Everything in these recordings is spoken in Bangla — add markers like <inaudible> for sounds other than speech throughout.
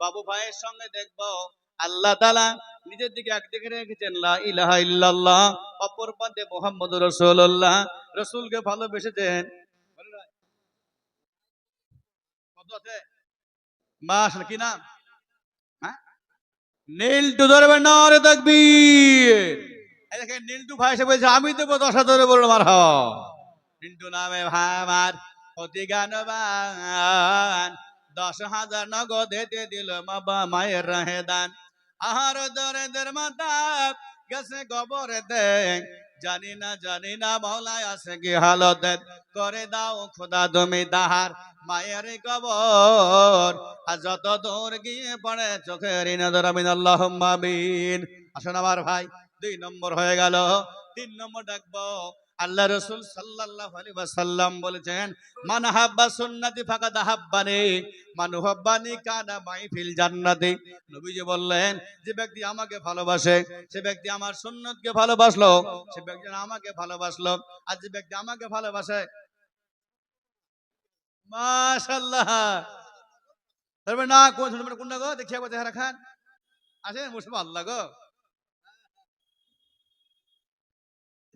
বাবু ভাইয়ের সঙ্গে দেখব। আল্লাহ তালা নিজের দিকে একদিকে রেখেছেন ইলাহা অপর মোহাম্মদ রসুল্লাহ রসুলকে ভালোবেসেছেন। হ্যাঁ? নীলটু ভাই বলছে, আমি দেবো দশ হাজার বলল মার নীলটু নামে ভাই, আমার দশ হাজার নগদে দিয়ে দিল বাবা মায়ের রাহে দান আহার দরেদের মাতা গেছে গবরে দেখ জানি না জানি না মৌলায় আছে কি হালত করে দাও খোদা তুমি দাহার মায়ের কবর। আর যত দূর গিয়ে পড়ে চোখের নজর আমিন আল্লাহ আসুন আমার ভাই, দুই নম্বর হয়ে গেল। তিন নম্বর ডাকবো। আল্লাহ রসুল সাল্লাল্লাহু আলাইহি ওয়াসাল্লাম বলেছেন, মান হাব্বা সুন্নতি ফাকাদ হাব্বানি। মান হুব্বানি কানা মাই ফিল জান্নাতি। নবীজি বললেন, যে ব্যক্তি আমাকে ভালোবাসে, সে ব্যক্তি আমার সুন্নতকে ভালোবাসলো, সে ব্যক্তি আমাকে ভালোবাসলো। আর যে ব্যক্তি আমাকে ভালোবাসে, মাশাআল্লাহ! তবে না কোন ছোট কোন গো? দেখিয়া গো চেহারা খান। আসেন মুসলমান আল্লাহ গো।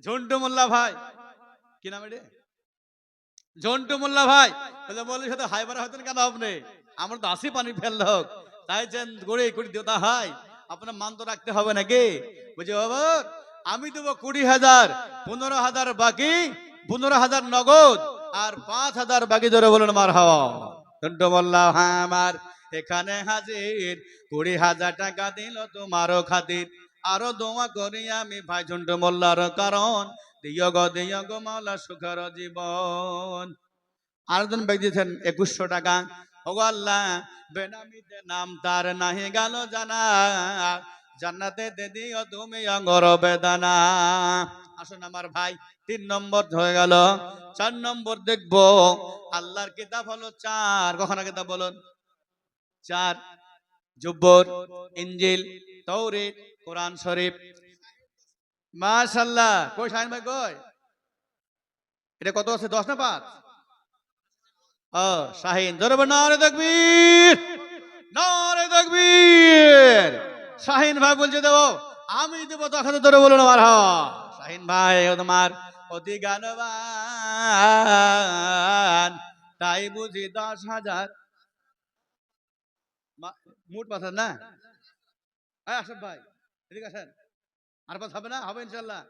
ঝন্টু মোল্লা ভাই। কি নাম এটা? ঝন্টু মোল্লা ভাই। বলে বলে সাথে হাই বারা হতেন কেন আপনি? আমার তো আসি পানি ফেললে হোক তাই যেন গড়ে কুড়ি দেওয়া হয় আপনার মান তো রাখতে হবে নাকি? বুঝে বাবা, আমি দেবো কুড়ি হাজার, পনেরো হাজার বাকি, পনেরো হাজার নগদ, আর পাঁচ হাজার বাকি ধরে বলুন মার হওয়া। ঝন্টু মোল্লা হ্যাঁ আমার, এখানে হাজির। কুড়ি হাজার টাকা দিল তোমারও খাতির। আরও দোয়া করি আমি ভাই ঝন্টু মোল্লার কারণ। দিয় গো দিয় গো মাওলা সুখর জীবন। আরেকজন ব্যক্তি দিয়েছেন একুশশো টাকা। ওগো আল্লাহ, বেনামিতে নাম তার নাহি গেল জানা। জান্নাতে দে দিও তুমি অঙ্গর বেদানা। আসুন আমার ভাই, তিন নম্বর হয়ে গেল। চার নম্বর দেখব, আল্লাহর কিতাব হলো চার। কখনো কিতাব বলুন? চার। জুব্বর, ইঞ্জিল তৌরিত কোরআন শরীফ। মাশাল্লাহ, কই শাহিন ভাই, কই? এটা কত আছে, দশ না পাঁচ? ও, শাহিন ধরবে নারে তাকবীর নারে তাকবীর। শাহিন ভাই বলছে, দেবো, আমি দেবো তখন ধরে বলো না আমার শাহিন ভাই তোমার অতি গানবান, তাই বুঝি দশ হাজার। মা- মুট পাথার না? আশরাফ ভাই। এদিকে আসেন। আর পাস হবে না? হবে ইনশাল্লাহ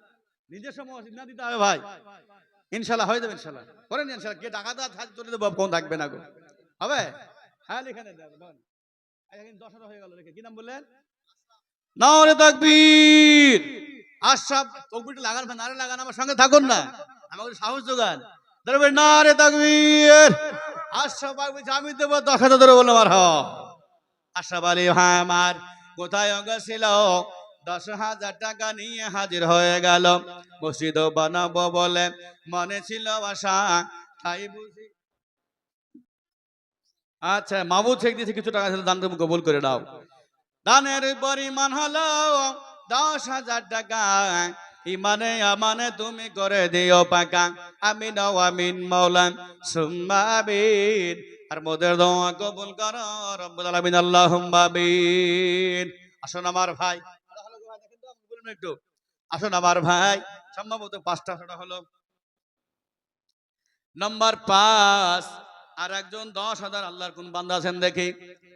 নিজের সময় না দিতে হবে ভাই। ইনশাল্লাহ হয়ে যাবে ইনশাল্লাহ করেন ইনশাল্লাহ কে টাকা দেওয়া থাক চলে দেবো কোন থাকবে না গো। হবে? হ্যাঁ দেখেন দশ হাজার হয়ে গেল রেখে কি নাম বললেন? নারে তাকবীর। আশরাফ তকবীরটা ভাই, নারে লাগান আমার সঙ্গে থাকুন না। আমাকে সাহস যোগান। ধরবে নারে তাকবীর। আশরাফ আমি দেবো দশ হাজার ধরে বললাম আর হ। আশরাফ আলী হ্যাঁ আমার কোথায় অঙ্গ ছিল? দশ হাজার টাকা নিয়ে হাজির হয়ে গেল। মসজিদ বানাবো বলে মনে ছিল আশা। তাই বুঝি আচ্ছা মাবু শেখ দিয়েছে কিছু টাকা ছিল দান কবুল করে দাও দানের পরিমাণ হলো দশ হাজার টাকা। ইমানে আমানে তুমি করে দিও পাকা। আমি ও আমিন মৌলান সুম্মা আমিন। আর মোদের দোয়া কবুল করো, রব্বুল আলামিন আল্লাহুম্মা আমিন। আসুন আমার ভাই। একটু। আসুন আমার ভাই, সম্ভবত পাঁচটা ছটা হলো। নম্বর পাঁচ, আর একজন দশ হাজার আল্লাহর কোন বান্দা আছেন দেখি।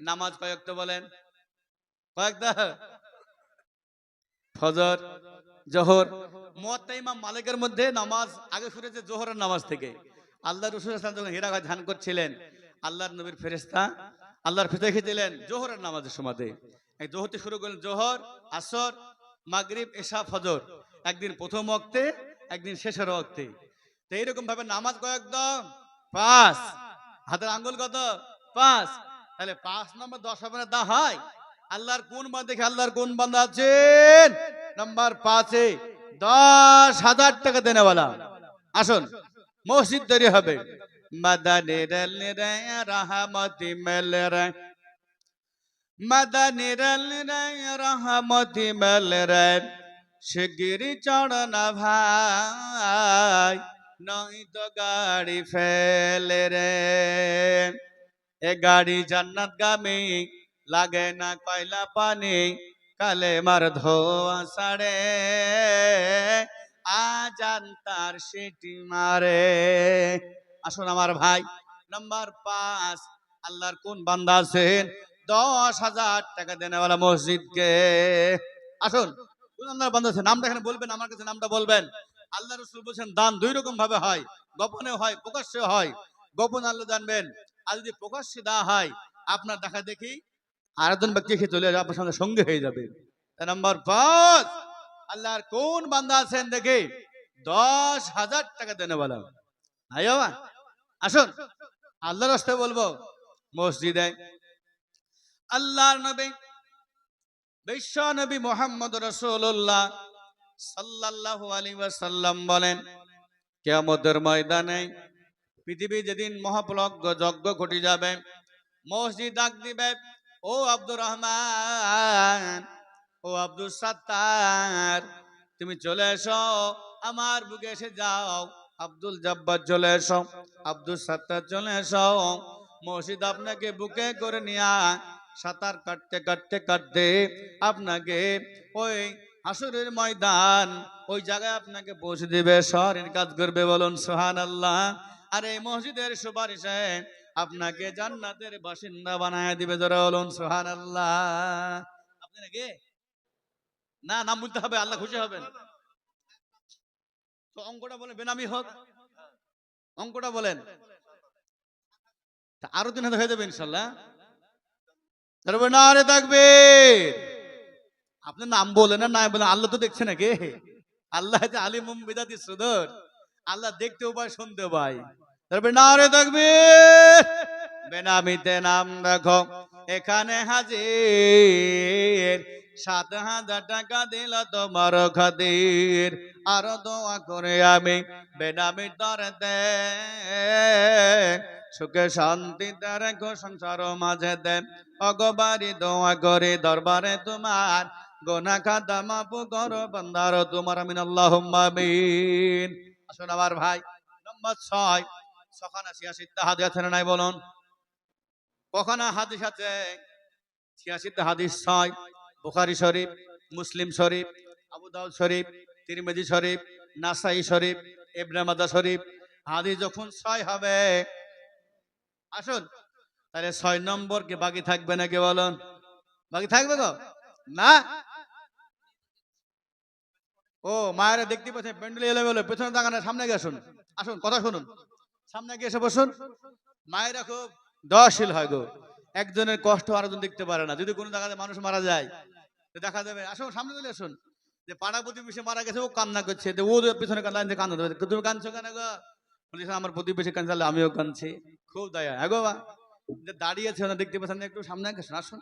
নামাজ কয়েকটা বলেন। কয়েকটা ফজর, জোহর। মুয়াত্তা ইমাম মালিকের মধ্যে নামাজ আগে শুনেছে জোহরের নামাজ থেকে। আল্লাহ রসুল আসলাম যখন হীরা ধ্যান করছিলেন, আল্লাহর নবীর ফেরেস্তা আল্লাহর ফেতে দিলেন, জোহরের নামাজের এই জোহরতে শুরু করলেন জোহর, আসর মাগরিব, এশা, ফজর। একদিন প্রথম ওয়াক্তে, একদিন শেষের ওয়াক্তে। তো এইরকম ভাবে নামাজ কয়েকদম পাঁচ। হাতের আঙ্গুল কত? পাঁচ। তাহলে পাঁচ নম্বর দশ হবে তা হয়। আল্লাহর কোন দেখে আল্লাহর কোন বান্দা আছেন? নাম্বার পাঁচে দশ হাজার টাকা দেনেওয়ালা। আসুন, মসজিদ তৈরি হবে। মাদানি রেল রে রাহামতি মেল রে। মাদানি রেল রে রাহামতি মেল রে শিগগিরি চড় না ভাই নই তো গাড়ি ফেলে রে এ গাড়ি জান্নাত গামী লাগে না কয়লা পানি কালে মার ধোয়া সাড়ে আজান তার সিটি মারে আসুন আমার ভাই নাম্বার পাঁচ আল্লাহর কোন বান্দা আছেন দশ হাজার টাকা দেনেওয়ালা মসজিদকে। আসুন আল্লাহর আছে নামটা এখানে বলবেন, আমার কাছে নামটা বলবেন। আল্লাহ রসুল বলছেন, দান দুই রকম ভাবে হয়, গোপনে হয়, প্রকাশ্যে হয়। গোপন আল্লাহ জানবেন, আর যদি প্রকাশ্যে দেওয়া হয়, আপনার দেখা দেখি আর একজন ব্যক্তি এসে চলে যাবে, আপনার সঙ্গে সঙ্গে হয়ে যাবে। নাম্বার পাঁচ, আল্লাহর কোন বান্দা আছেন দেখি, দশ হাজার টাকা দেনে বলা নাই বাবা, আসুন আল্লাহ রাস্তায় বলব, মসজিদে আল্লাহর নবী, বিশ্ব নবী মোহাম্মদ রসুল্লাহ সাল্লাল্লাহু আলাইহি ওয়াসাল্লাম বলেন, কিয়ামতের ময়দানে পৃথিবী যেদিন মহাপ্লজ্ঞ যজ্ঞ ঘটে যাবে, মসজিদ ডাক দিবে, ও আব্দুর রহমান, ও আব্দুল সাত্তার, তুমি চলে এসো, আমার বুকে এসে যাও, আব্দুল জব্বার চলে এসো আব্দুল সাত্তার চলে এসো, মসজিদ আপনাকে বুকে করে নিয়া সাঁতার কাটতে কাটতে কাটতে আপনাকে ওই হাসুরের ময়দান, ওই জায়গায় আপনাকে পৌঁছে দিবে, শহরের কাজ করবে বলুন সোহান আল্লাহ আর এই মসজিদের সুপারিশে আপনাকে জান্নাতের বাসিন্দা বানায় দিবে যারা বলুন সোহান আল্লাহ আপনি নাকি? না, নাম বলতে হবে, আল্লাহ খুশি হবেন। তো অঙ্কটা বলে বেনামি হোক। অঙ্কটা বলেন। আরও দিন হয়ে যাবে ইনশাল্লাহ। তারপরে না থাকবে আপনি নাম বলে না, নাই বলে আল্লাহ তো দেখছে নাকি? আল্লাহ যে আলিম বিদাতি সুদর। আল্লাহ দেখতেও পায়, শুনতেও পায়। তারপরে না রে থাকবে বেনামিতে নাম দেখো এখানে হাজির। সাত হাজার টাকা দিল তোমার খাতির। আরও দোয়া করে আমি বেনামি দরতে সুখে শান্তিতে রেখো সংসার মাঝে দে অগবারি দোয়া করে দরবারে তোমার। গোনা খাতা মাপু করো বন্দারো তোমার, আমিন আল্লাহ আমিন। আসুন আমার ভাই, নম্বর ছয়। সখানা ছিয়াশিতে হাদিস আছে নাই বলুন? কখনা হাদিস আছে? ছিয়াশিতে হাদিস ছয়। বুখারি শরীফ, মুসলিম শরীফ, আবু দাউদ শরীফ, তিরমিজি শরীফ, নাসাই শরীফ, ইবনে মাদা শরীফ। হাদিস যখন ছয় হবে, আসুন, তাহলে ছয় নম্বর কি বাকি থাকবে নাকি বলুন? বাকি থাকবে গো না? ও, মায়েরা দেখতে পাচ্ছেন, প্যান্ডেল এলে বলে, পেছনে তাকানো, সামনে গিয়ে আসুন। আসুন, কথা শুনুন। সামনে গিয়ে এসে বসুন। মায়েরা খুব দশশীল হয় গো। একজনের কষ্ট আরেকজন দেখতে পারে না। যদি কোনো জায়গাতে মানুষ মারা যায় দেখা যাবে। আসুন সামনে চলে আসুন। যে পাড়া প্রতিবেশী মারা গেছে, ও কান্না করছে। ও পিছনে লাইন থেকে কান্না দেবে তুমি কাঁদছো কেন গো? বলিস আমার প্রতিবেশী কাঁদছে আমিও কাঁদছি। খুব দয়া। হ্যাঁ গো, বা। যে দাঁড়িয়ে আছে ওনা দেখতে পাচ্ছেন একটু সামনে আসুন আসুন।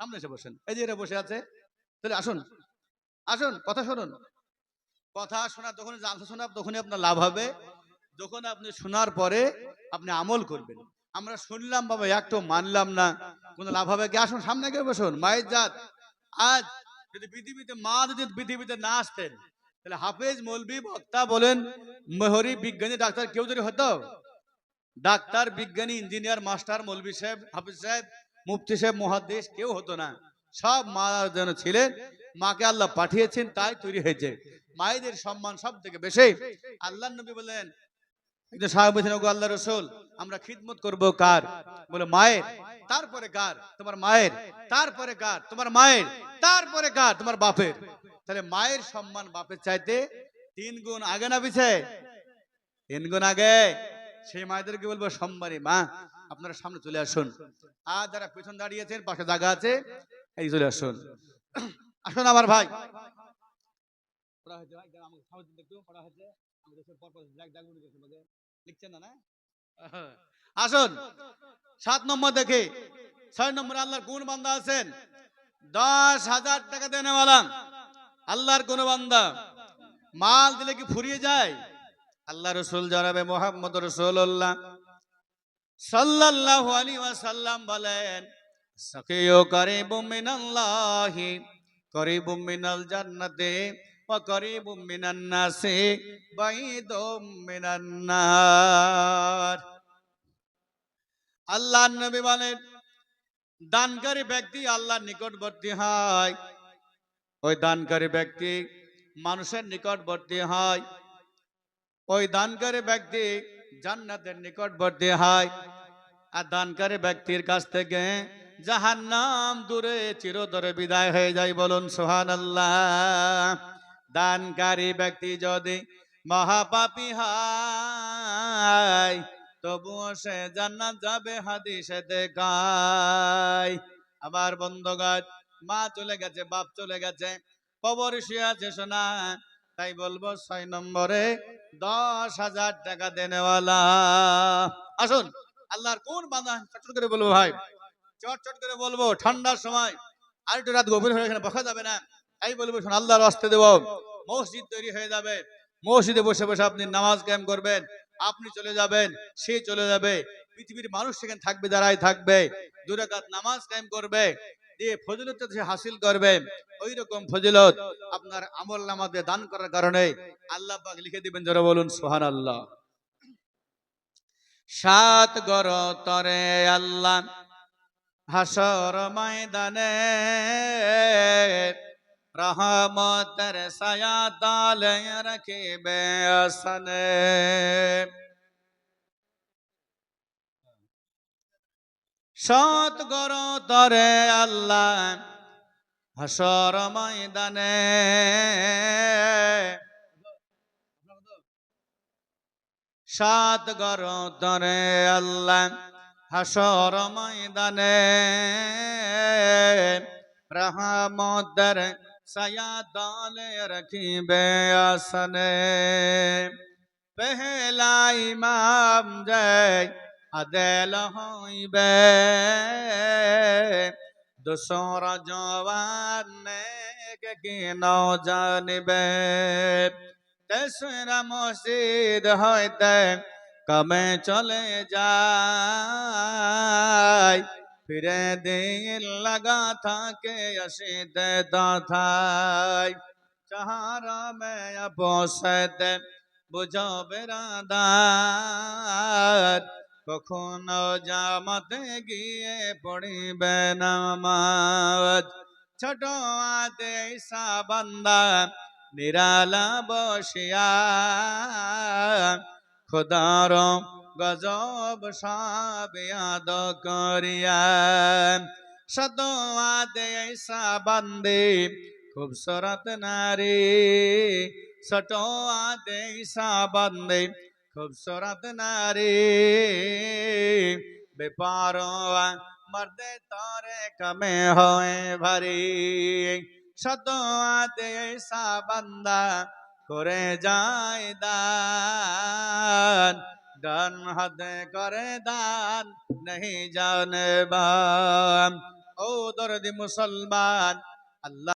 সামনে এসে বসেন। এই যে এরা বসে আছে তাহলে আসুন। আসুন, কথা শুনুন। কথা শোনা যখন জানতে শোনা তখনই আপনার লাভ হবে। যখন আপনি শোনার পরে আপনি আমল করবেন। আমরা শুনলাম বাবা একটু মানলাম না। কোনো লাভ হবে কি? আসুন, সামনে গিয়ে বসুন। মায়ের জাত। আজ যদি পৃথিবীতে, মা যদি পৃথিবীতে না আসতেন, তাহলে হাফেজ মৌলবি বক্তা বলেন, মেহরি বিজ্ঞানী ডাক্তার কেউ যদি হতো? ডাক্তার, বিজ্ঞানী, ইঞ্জিনিয়ার, মাস্টার মৌলবি সাহেব, হাফিজ সাহেব, মুফতি সাহেব, মহাদেশ কেউ হতো না। সব মা যেন ছিলেন, মাকে আল্লাহ পাঠিয়েছেন, তাই তৈরি হয়েছে। মায়েদের সম্মান সব থেকে বেশি। আল্লাহ নবী বলেন একজন সাহেব বলছেন ওগো আল্লাহ রসুল আমরা খিদমত করব কার? বলে মায়ের। তারপরে কার? তোমার মায়ের। তারপরে কার? তোমার মায়ের। তারপরে কার? তোমার বাপের। তাহলে মায়ের সম্মান বাপের চাইতে তিন গুণ আগে না পিছে? তিন গুণ আগে? সেই মায়েদেরকে বলব সম্মানী মা আপনারা সামনে চলে আসুন। আর যারা পেছন দাঁড়িয়েছেন পাশে জায়গা আছে এই চলে আসুন। <clears throat> আসুন আমার ভাই। পড়া ভাই, আমাকে পড়া হয়েছে। আসুন সাত নম্বর দেখে। ছয় নম্বর আল্লাহর কোন বান্দা আছেন। দশ হাজার টাকা দেনেওয়ালা আল্লাহর কোন বান্দা। মাল দিলে কি ফুরিয়ে যায়? আল্লাহ রসুল জানাবে মোহাম্মদ রসুল্লাহ সাল্লাল্লাহু আলাইহি ওয়াসাল্লাম বলেন সাকিয়ু কারিবুম মিনাল্লাহি কারিবুম মিনাল জান্নাতে কারিবুম মিনান নাসি বাইদুম মিনান নার। আল্লাহর নবী বলেন, দানকারী ব্যক্তি আল্লাহর নিকটবর্তী হয়। ওই দানকারী ব্যক্তি মানুষের নিকটবর্তী হয়। ওই দানকারী ব্যক্তি জান্নাতের নিকটবর্তী হয়। আর দানকারী ব্যক্তির কাছ থেকে জাহান্নাম দূরে চিরতরে বিদায় হয়ে যায় বলুন সোহান আল্লাহ দানকারী ব্যক্তি যদি মহাপাপী হয়, তবুও সে জান্নাত যাবে হাদিসে দেখায় আবার বন্ধগাত মা চলে গেছে, বাপ চলে গেছে, কবর আছে শোনা তাই বলব, ছয় নম্বরে দশ হাজার টাকা দেনেওয়ালা। আসুন, আল্লাহর কোন বান্দা, চট করে বলব ভাই। চট চট করে বলব, ঠান্ডার সময়, আর একটু রাত গভীর হয়ে এখানে বসা যাবে না। তাই বলব, শোন, আল্লাহর রাস্তে দেবো। মসজিদ তৈরি হয়ে যাবে। মসজিদে বসে বসে আপনি নামাজ ক্যাম করবেন। আপনি চলে যাবেন, সে চলে যাবে। পৃথিবীর মানুষ সেখানে থাকবে যারাই থাকবে। দুরাকাত নামাজ কায়েম করবে আপনার আমল নামাতে দান করার কারণে আল্লাহ লিখে দিবেন বলুন সাত আল্লাহ হাসর রহমতের সায়া তালে রাখিবে আসনে সৎ গর তরে আল্লাহ হাসর ময়দানে সাত গর তরে আল্লাহ হাসর ময়দানে রহমতের সায়া তালে রাখিবে আসনে পেহলা ইমাম জয় আদেল হইবে দোসর জওয়ান কি ন জানিবে তেসরা মসজিদ হইতে কমে চলে যায় ফিরে দিন লাগা থাকে আসিতে তথায় চাহারা মে বসতে বুঝো বেড়াদার কখনো জামাতে গিয়ে পড়িবে নামাজ। ছোট আতে ঈসা বান্দা, নিরালা বসিয়া খোদার গজব সাবিয়াদ করিয়া। সদ আতে ঈসা বান্দে খুবসরত নারী। আতে ঈসা বান্দে খুবসুরত নারী। বেপার মর্দে তরে কমে হয় ভারী। আতে ऐसा বান্দা করে যায় দান ডান হাতে করে দান নেই জানে ও দরদি মুসলমান আল্লাহ